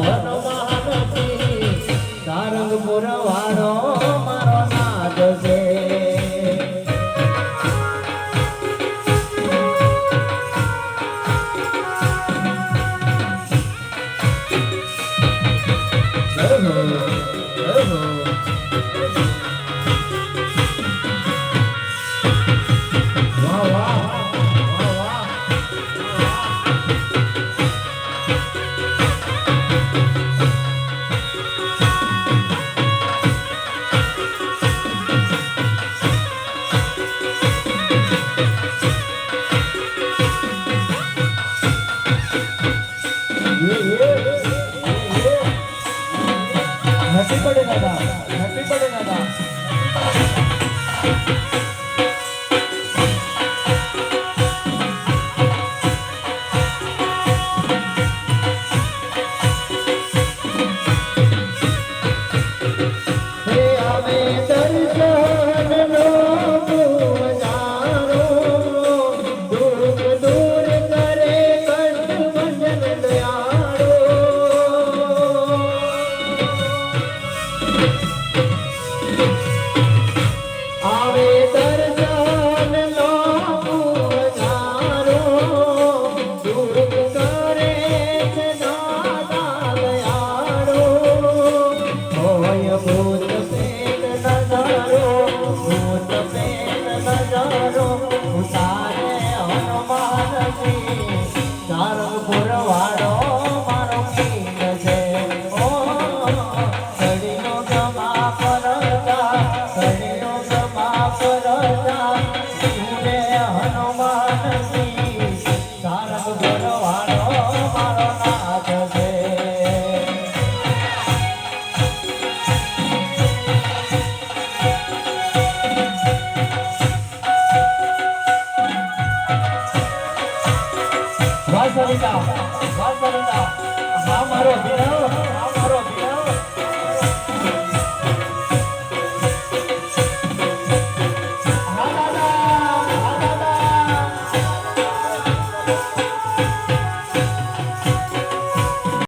વનવાનથી સારંગપુર વાળો મારો છે oh. नक्की पडे दादा नक्की पडे दादा. Amen. વાલ સવિતા વાલ સવિતા હા મારો અભિનવ